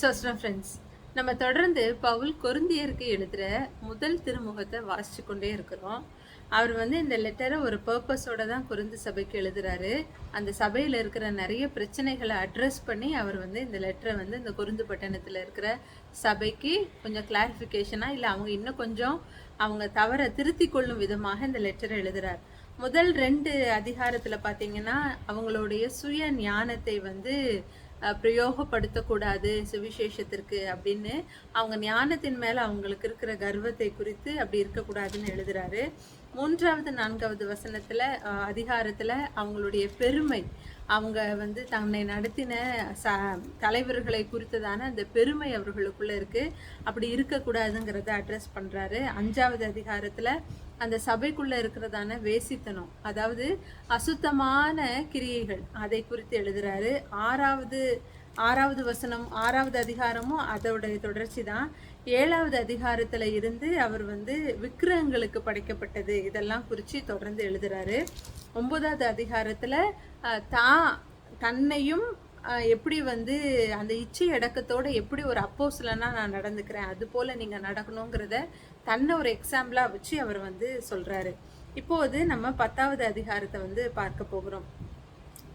சோஸ்டம் friends நம்ம தொடர்ந்து பவுல் கொருந்தியருக்கு எழுதுகிற முதல் திருமுகத்தை வாசிச்சு கொண்டே இருக்கிறோம். அவர் வந்து இந்த லெட்டரை ஒரு பர்பஸோட தான் குருந்து சபைக்கு எழுதுறாரு. அந்த சபையில் இருக்கிற நிறைய பிரச்சனைகளை அட்ரஸ் பண்ணி அவர் வந்து இந்த லெட்டரை வந்து இந்த குருந்து பட்டணத்தில் இருக்கிற சபைக்கு கொஞ்சம் கிளாரிஃபிகேஷனாக இல்லை அவங்க இன்னும் கொஞ்சம் அவங்க தவற திருத்தி கொள்ளும் விதமாக இந்த லெட்டரை எழுதுறார். முதல் ரெண்டு அதிகாரத்தில் பார்த்தீங்கன்னா அவங்களுடைய சுய ஞானத்தை வந்து பிரயோகப்படுத்தக்கூடாது சுவிசேஷத்திற்கு அப்படின்னு அவங்க ஞானத்தின் மேலே அவங்களுக்கு இருக்கிற கர்வத்தை குறித்து அப்படி இருக்கக்கூடாதுன்னு எழுதுறாரு. மூன்றாவது நான்காவது வசனத்தில் அதிகாரத்தில் அவங்களுடைய பெருமை. அவங்க வந்து தன்னை நடத்தின ச தலைவர்களை குறித்ததான அந்த பெருமை அவர்களுக்குள்ளே இருக்குது அப்படி இருக்கக்கூடாதுங்கிறத அட்ரஸ் பண்ணுறாரு அஞ்சாவது அதிகாரத்தில் அந்த சபைக்குள்ளே இருக்கிறதான வேசித்தனம் அதாவது அசுத்தமான கிரியைகள் அதை குறித்து எழுதுகிறாரு ஆறாவது ஆறாவது வசனம் ஆறாவது அதிகாரமும் அதோடைய தொடர்ச்சி தான். ஏழாவது அதிகாரத்தில் இருந்து அவர் வந்து விக்கிரகங்களுக்கு படைக்கப்பட்டது. இதெல்லாம் குறித்து தொடர்ந்து எழுதுறாரு. ஒன்பதாவது அதிகாரத்தில் தா தன்னையும் எப்படி வந்து அந்த இச்சை அடக்கத்தோடு எப்படி ஒரு அப்போஸ்லனா நான் நடந்துக்கிறேன் அது போல் நீங்கள் நடக்கணுங்கிறத தன்னை ஒரு எக்ஸாம்பிளாக வச்சு அவர் வந்து சொல்கிறாரு இப்போது நம்ம பத்தாவது அதிகாரத்தை வந்து பார்க்க போகிறோம்.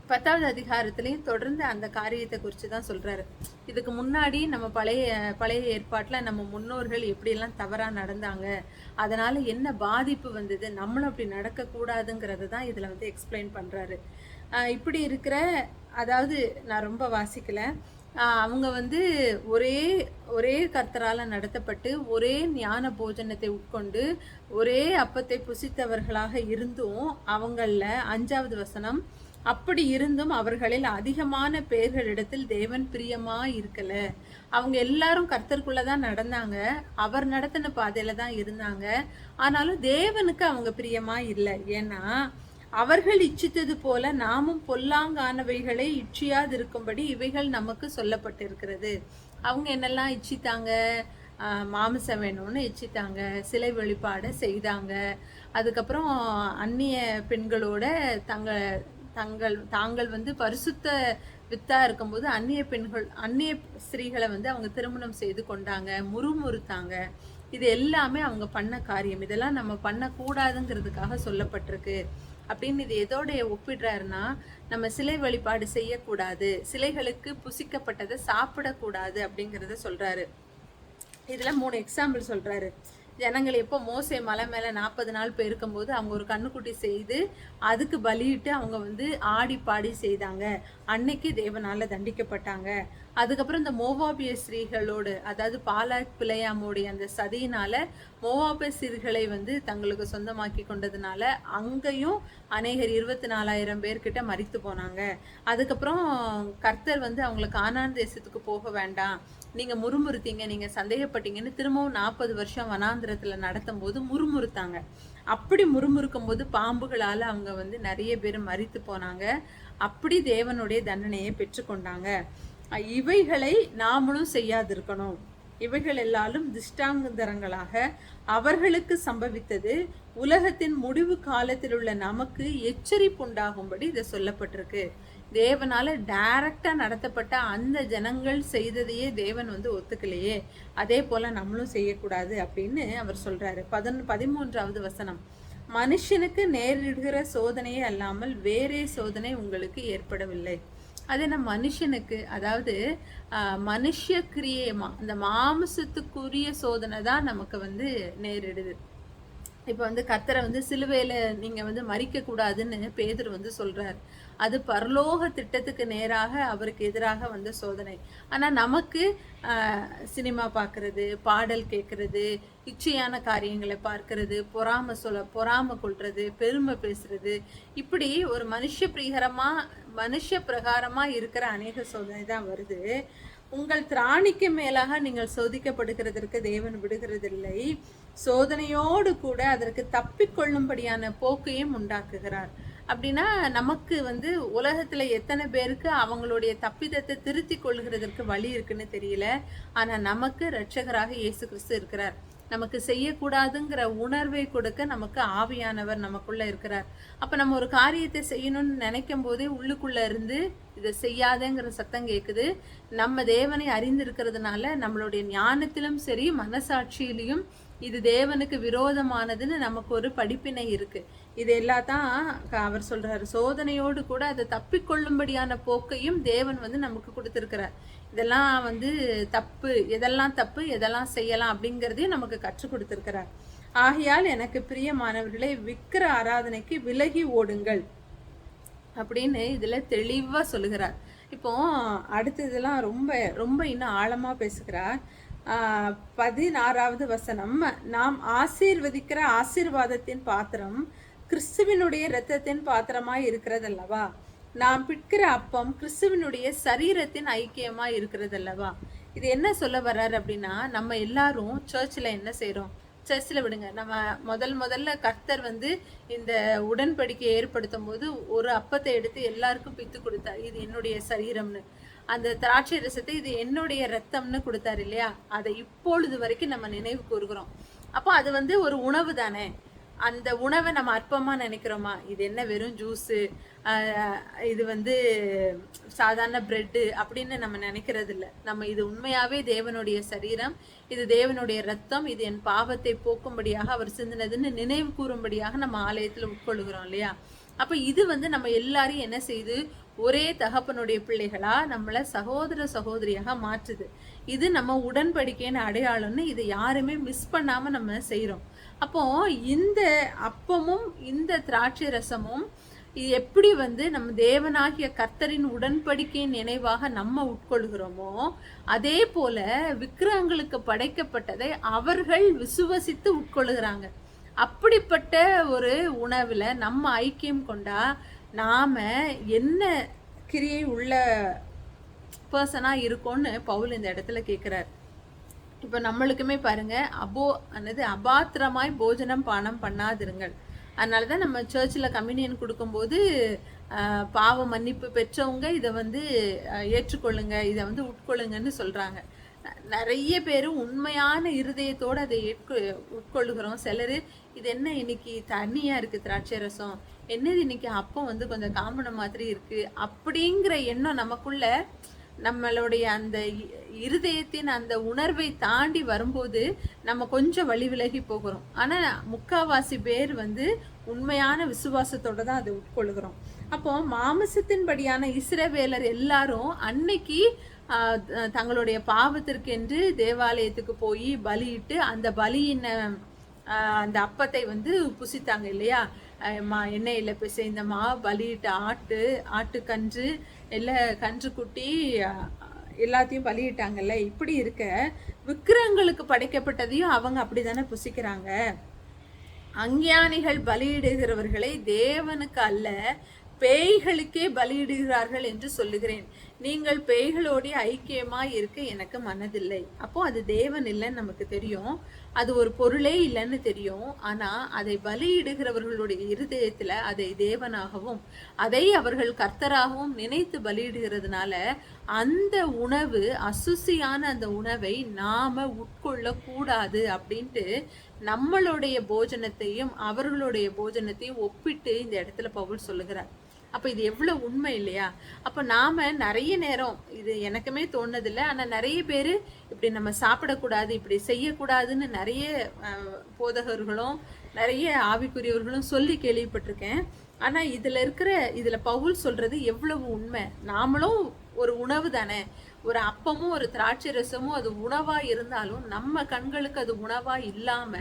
பத்தாவது அதிகாரத்திலையும் தொடர்ந்து அந்த காரியத்தை குறித்து தான் சொல்கிறாரு இதுக்கு முன்னாடி நம்ம பழைய பழைய ஏற்பாட்டில் நம்ம முன்னோர்கள் எப்படியெல்லாம் தவறாக நடந்தாங்க அதனால் என்ன பாதிப்பு வந்தது நம்மளும் அப்படி நடக்கக்கூடாதுங்கிறத தான் இதில் வந்து எக்ஸ்பிளைன் பண்ணுறாரு இப்படி இருக்கிற அதாவது நான் ரொம்ப வாசிக்கலை அவங்க வந்து ஒரே ஒரே கர்த்தரால் நடத்தப்பட்டு ஒரே ஞான போஜனத்தை உட்கொண்டு ஒரே அப்பத்தை புசித்தவர்களாக இருந்தும் அவங்களில் அஞ்சாவது வசனம் அப்படி இருந்தும் அவர்களில் அதிகமான பேர்களிடத்தில் தேவன் பிரியமா இருக்கல அவங்க எல்லாரும் கர்த்தருக்குள்ள தான் நடந்தாங்க. அவர் நடத்தின பாதையில தான் இருந்தாங்க. ஆனாலும் தேவனுக்கு அவங்க பிரியமா இல்லை ஏன்னா அவர்கள் இச்சித்தது போல நாமும் பொல்லாங்கானவைகளை இச்சியாதிருக்கும்படி இவைகள் நமக்கு சொல்லப்பட்டிருக்கிறது. அவங்க என்னெல்லாம் இச்சித்தாங்க? மாமிசம் வேணும்னு இச்சித்தாங்க. சிலை வழிபாடை செய்தாங்க. அதுக்கப்புறம் அந்நிய பெண்களோட தங்க தங்கள் தாங்கள் வந்து பரிசுத்த வித்தா இருக்கும்போது அந்நிய பெண்கள் அந்நிய ஸ்திரீகளை வந்து அவங்க திருமணம் செய்து கொண்டாங்க முறுமுறுத்தாங்க. இது எல்லாமே அவங்க பண்ண காரியம். இதெல்லாம் நம்ம பண்ணக்கூடாதுங்கிறதுக்காக சொல்லப்பட்டிருக்கு. அப்படின்னு இது எதோடைய ஒப்பிடுறாருன்னா நம்ம சிலை வழிபாடு செய்யக்கூடாது சிலைகளுக்கு புசிக்கப்பட்டதை சாப்பிடக்கூடாது அப்படிங்கிறத சொல்றாரு. இதில் மூணு எக்ஸாம்பிள் சொல்றாரு. ஜனங்கள் எப்போ மோசை மலை மேலே நாற்பது நாள் போயிருக்கும்போது அவங்க ஒரு கண்ணுக்குட்டி செய்து அதுக்கு பலியிட்டு அவங்க வந்து ஆடி பாடி செய்தாங்க. அன்னைக்கு தேவனால் தண்டிக்கப்பட்டாங்க. அதுக்கப்புறம் இந்த மோவாபிய ஸ்ரீகளோடு அதாவது பாலா பிள்ளையாமோடைய அந்த சதியினால மோவாபிய ஸ்ரீகளை வந்து தங்களுக்கு சொந்தமாக்கி கொண்டதுனால அங்கேயும் அநேகர் இருபத்தி நாலாயிரம் பேர்கிட்ட மறித்து போனாங்க. அதுக்கப்புறம் கர்த்தர் வந்து அவங்களை காணான் தேசத்துக்கு போக வேண்டாம். நீங்கள் முறுமுறுத்தீங்க நீங்கள் சந்தேகப்பட்டீங்கன்னு திரும்பவும் நாற்பது வருஷம் வனாந்திரத்தில் நடத்தும் போது முறுமுறுத்தாங்க. அப்படி முறுமுறுக்கும் போது பாம்புகளால் அவங்க வந்து நிறைய பேர் மறித்து போனாங்க. அப்படி தேவனுடைய தண்டனையை பெற்றுக்கொண்டாங்க. இவைகளை நாமளும் செய்யாதிருக்கணும். இவைகள் எல்லாரும் திஷ்டாந்தரங்களாக அவர்களுக்கு சம்பவித்தது. உலகத்தின் முடிவு காலத்தில் உள்ள நமக்கு எச்சரிப்புண்டாகும்படி இதை சொல்லப்பட்டிருக்கு. தேவனால டைரக்டா நடத்தப்பட்ட அந்த ஜனங்கள் செய்ததையே தேவன் வந்து ஒத்துக்கலையே. அதே போல நம்மளும் செய்யக்கூடாது அப்படின்னு அவர் சொல்றாரு. பதினொன்று பதிமூன்றாவது வசனம். மனுஷனுக்கு நேரிடுகிற சோதனையே அல்லாமல் வேறே சோதனை உங்களுக்கு ஏற்படவில்லை. அது என்ன மனுஷனுக்கு அதாவது மனுஷ கிரியேமா இந்த மாமிசத்துக்குரிய சோதனை தான் நமக்கு வந்து நேரிடுது. இப்போ வந்து கத்தரை வந்து சிலுவையில் நீங்கள் வந்து மறிக்க கூடாதுன்னு வந்து சொல்கிறார் அது பரலோக திட்டத்துக்கு நேராக அவருக்கு எதிராக வந்த சோதனை. ஆனால் நமக்கு சினிமா பார்க்கறது பாடல் கேட்குறது இச்சையான காரியங்களை பார்க்கறது பொறாம சொல்ல பொறாம கொள்வது பெருமை பேசுறது இப்படி ஒரு மனுஷ பிரிகரமாக மனுஷ பிரகாரமாக இருக்கிற அநேக சோதனை தான் வருது. உங்கள் திராணிக்கு மேலாக நீங்கள் சோதிக்கப்படுகிறதற்கு தேவன் விடுகிறதில்லை. சோதனையோடு கூட அதற்கு தப்பிக்கொள்ளும்படியான போக்கையும் உண்டாக்குகிறார். அப்படின்னா நமக்கு வந்து உலகத்துல எத்தனை பேருக்கு அவங்களுடைய தப்பிதத்தை திருத்தி கொள்கிறதற்கு வழி இருக்குன்னு தெரியல. ஆனா நமக்கு ரட்சகராக இயேசு கிறிஸ்து இருக்கிறார். நமக்கு செய்யக்கூடாதுங்கிற உணர்வை கொடுக்க நமக்கு ஆவியானவர் நமக்குள்ள இருக்கிறார். அப்ப நம்ம ஒரு காரியத்தை செய்யணும்னு நினைக்கும் போதே உள்ளுக்குள்ள இருந்து இதை செய்யாதேங்கிற சத்தம் கேட்குது நம்ம தேவனை அறிந்திருக்கிறதுனால நம்மளுடைய ஞானத்திலும் சரி மனசாட்சியிலையும் இது தேவனுக்கு விரோதமானதுன்னு நமக்கு ஒரு படிப்பினை இருக்கு. இது எல்லாத்தான் அவர் சொல்றாரு. சோதனையோடு கூட அதை தப்பிக்கொள்ளும்படியான போக்கையும் தேவன் வந்து நமக்கு கொடுத்துருக்கிறார். இதெல்லாம் வந்து தப்பு. எதெல்லாம் தப்பு எதெல்லாம் செய்யலாம் அப்படிங்கிறதையும் நமக்கு கற்றுக் கொடுத்துருக்கிறார். ஆகையால் எனக்கு பிரியமானவர்களே விக்கிர ஆராதனைக்கு விலகி ஓடுங்கள் அப்படின்னு இதில் தெளிவாக சொல்லுகிறார். இப்போ அடுத்ததெல்லாம் ரொம்ப ரொம்ப இன்னும் ஆழமாக பேசுகிறார். பதினாறாவது வசனம் நாம் ஆசீர்வதிக்கிற ஆசீர்வாதத்தின் பாத்திரம் கிறிஸ்துவினுடைய இரத்தத்தின் பாத்திரமாய் இருக்கிறதல்லவா? நாம் பிற்கிற அப்பம் கிறிஸ்துவினுடைய சரீரத்தின் ஐக்கியமா இருக்கிறதல்லவா? இது என்ன சொல்ல வர்றாரு அப்படின்னா நம்ம எல்லாரும் சர்ச்சில் என்ன செய்கிறோம் சர்ச்சில் விடுங்க. நம்ம முதல் முதல்ல கர்த்தர் வந்து இந்த உடன்படிக்கையை ஏற்படுத்தும் போது ஒரு அப்பத்தை எடுத்து எல்லாருக்கும் பித்து கொடுத்தார். இது என்னுடைய சரீரம்னு. அந்த திராட்சை ரசத்தை இது என்னுடைய ரத்தம்னு கொடுத்தாரு இல்லையா? அதை இப்பொழுது வரைக்கும் நம்ம நினைவு கூறுகிறோம். அப்போ அது வந்து ஒரு உணவு தானே? அந்த உணவை நம்ம அற்பமாக நினைக்கிறோமா? இது என்ன வெறும் ஜூஸு இது வந்து சாதாரண பிரெட்டு அப்படின்னு நம்ம நினைக்கிறது இல்லை நம்ம இது உண்மையாகவே தேவனுடைய சரீரம் இது தேவனுடைய ரத்தம் இது என் பாவத்தை போக்கும்படியாக அவர் சிந்தினதுன்னு நினைவு கூறும்படியாக நம்ம ஆலயத்தில் உட்கொள்கிறோம் இல்லையா? அப்போ இது வந்து நம்ம எல்லாரையும் என்ன செய்து ஒரே தகப்பனுடைய பிள்ளைகளா நம்மளை சகோதர சகோதரியாக மாற்றுது. இது நம்ம உடன்படிக்கையின் அடையாளம்னு இது யாருமே மிஸ் பண்ணாமல் நம்ம செய்கிறோம் அப்போ இந்த அப்பமும் இந்த திராட்சை ரசமும் இது எப்படி வந்து நம்ம தேவனாகிய கர்த்தரின் உடன்படிக்கையின் நினைவாக நம்ம உட்கொள்கிறோமோ அதே போல விக்கிரகங்களுக்கு படைக்கப்பட்டதை அவர்கள் விசுவசித்து உட்கொள்கிறாங்க. அப்படிப்பட்ட ஒரு உணவில் நம்ம ஐக்கியம் கொண்டா நாம என்ன கிரியை உள்ள பர்சனாக இருக்கோன்னு பவுல் இந்த இடத்துல கேட்குறாரு இப்போ நம்மளுக்குமே பாருங்கள் அபோ அன்னது அபாத்திரமாய் போஜனம் பானம் பண்ணாதிருங்கள். அதனால தான் நம்ம சர்ச்சில் கம்யூனியன் கொடுக்கும்போது பாவ மன்னிப்பு பெற்றவங்க இதை வந்து ஏற்றுக்கொள்ளுங்க இதை வந்து உட்கொள்ளுங்கன்னு சொல்கிறாங்க நிறைய பேர் உண்மையான இருதயத்தோடு அதை ஏற்க உட்கொள்ளுகிறோம். சிலர் இது என்ன இன்னைக்கு தண்ணியாக இருக்குது திராட்சை ரசம்? என்னது இன்னைக்கு அப்போ வந்து கொஞ்சம் காம்பன மாதிரி இருக்குது அப்படிங்கிற எண்ணம் நமக்குள்ள நம்மளுடைய அந்த இ- இருதயத்தின் அந்த உணர்வை தாண்டி வரும்போது நம்ம கொஞ்சம் வழி விலகி போகிறோம். ஆனால் முக்காவாசி பேர் வந்து உண்மையான விசுவாசத்தோடு தான் அதை உட்கொள்கிறோம். அப்போ மாமசத்தின்படியான இஸ்ரவேலர் எல்லாரும் அன்னைக்கு தங்களுடைய பாவத்திற்கென்று தேவாலயத்துக்கு போய் பலியிட்டு அந்த பலியின அந்த அப்பத்தை வந்து புசித்தாங்க இல்லையா? மா எண்ணெயில் பிசைந்த மா பலியிட்ட ஆட்டு ஆட்டுக்கன்று இல்லை கன்று குட்டி எல்லாத்தையும் பலியிட்டாங்கல்ல இப்படி இருக்க விக்கிரங்களுக்கு படைக்கப்பட்டதையும் அவங்க அப்படிதானே புசிக்கிறாங்க? அஞ்ஞானிகள் பலியிடுகிறவர்களை தேவனுக்கு அல்ல பேய்களுக்கே பலியிடுகிறார்கள் என்று சொல்லுகிறேன். நீங்கள் பேய்களோடைய ஐக்கியமாய் இருக்க எனக்கு மனதில்லை. அப்போ அது தேவன் இல்லைன்னு நமக்கு தெரியும். அது ஒரு பொருளே இல்லைன்னு தெரியும். ஆனா அதை பலியிடுகிறவர்களுடைய இருதயத்துல அதை தேவனாகவும் அதை அவர்கள் கர்த்தராகவும் நினைத்து பலியிடுகிறதுனால அந்த உணவு அசுசியான அந்த உணவை நாம உட்கொள்ள கூடாது அப்படின்ட்டு நம்மளுடைய போஜனத்தையும் அவர்களுடைய போஜனத்தையும் ஒப்பிட்டு இந்த இடத்துல பவுல் சொல்லுகிறார். அப்போ இது எவ்வளோ உண்மை இல்லையா? அப்போ நாம் நிறைய நேரம் இது எனக்குமே தோணுதில்லை. ஆனால் நிறைய பேர் இப்படி நம்ம சாப்பிடக்கூடாது இப்படி செய்யக்கூடாதுன்னு நிறைய போதகர்களும் நிறைய ஆவிக்குரியவர்களும் சொல்லி கேள்விப்பட்டிருக்கேன். ஆனால் இதில் இருக்கிற இதில் பவுல் சொல்கிறது எவ்வளவு உண்மை? நாமளும் ஒரு உணவு தானே. ஒரு அப்பமும் ஒரு திராட்சை ரசமும் அது உணவா இருந்தாலும் நம்ம கண்களுக்கு அது உணவா இல்லாம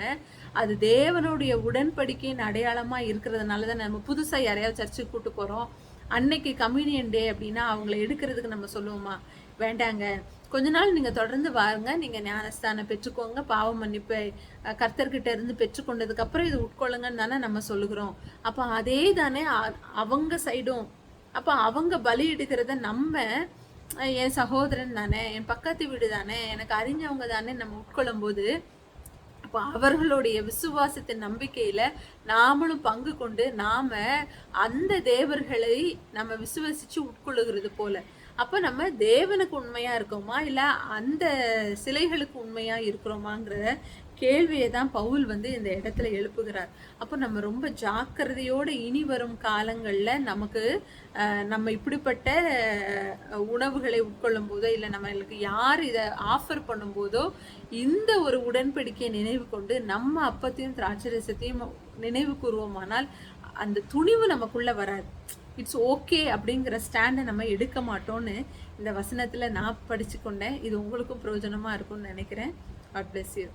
அது தேவனுடைய உடன்படிக்கையின் அடையாளமா இருக்கிறதுனால தான் நம்ம புதுசா யாரையாவது சர்ச்சுக்கு கூட்டு போறோம். அன்னைக்கு கம்யூனியன் டே அப்படின்னா அவங்கள எடுக்கிறதுக்கு நம்ம சொல்லுவோமா? வேண்டாங்க. கொஞ்ச நாள் நீங்க தொடர்ந்து வாருங்க. நீங்க ஞானஸ்தானம் பெற்றுக்கோங்க. பாவ மன்னிப்பை கர்த்தர்கிட்ட இருந்து பெற்றுக்கொண்டதுக்கு அப்புறம் இது உட்கொள்ளுங்கன்னு தானே நம்ம சொல்லுகிறோம். அப்போ அதே தானே அவங்க சைடும் அப்போ அவங்க பலியிடுகிறத நம்ம என் சகோதரன் தானே என் பக்கத்து வீடு தானே எனக்கு அறிஞ்சவங்க தானே நம்ம உட்கொள்ளும் போது அப்போ அவர்களுடைய விசுவாசத்தின் நம்பிக்கையில நாமளும் பங்கு கொண்டு நாம அந்த தேவர்களை நம்ம விசுவசிச்சு உட்கொள்ளுகிறது போல. அப்போ நம்ம தேவனுக்கு உண்மையா இருக்கோமா? இல்லை அந்த சிலைகளுக்கு உண்மையா இருக்கிறோமாங்கிற கேள்வியை தான் பவுல் வந்து இந்த இடத்துல எழுப்புகிறார். அப்போ நம்ம ரொம்ப ஜாக்கிரதையோடு இனி வரும் காலங்களில் நமக்கு நம்ம இப்படிப்பட்ட உணவுகளை உட்கொள்ளும் போதோ இல்லை நம்மளுக்கு யார் இதை ஆஃபர் பண்ணும்போதோ இந்த ஒரு உடன்படிக்கையை நினைவு கொண்டு நம்ம அப்பத்தையும் திராட்சரசத்தையும் நினைவு கூறுவோமானால் அந்த துணிவு நமக்குள்ளே வராது. இட்ஸ் ஓகே அப்படிங்கிற ஸ்டாண்டை நம்ம எடுக்க மாட்டோம்னு இந்த வசனத்தில் நான் படித்து கொண்டேன் இது உங்களுக்கும் பிரயோஜனமாக இருக்கும்னு நினைக்கிறேன். God bless you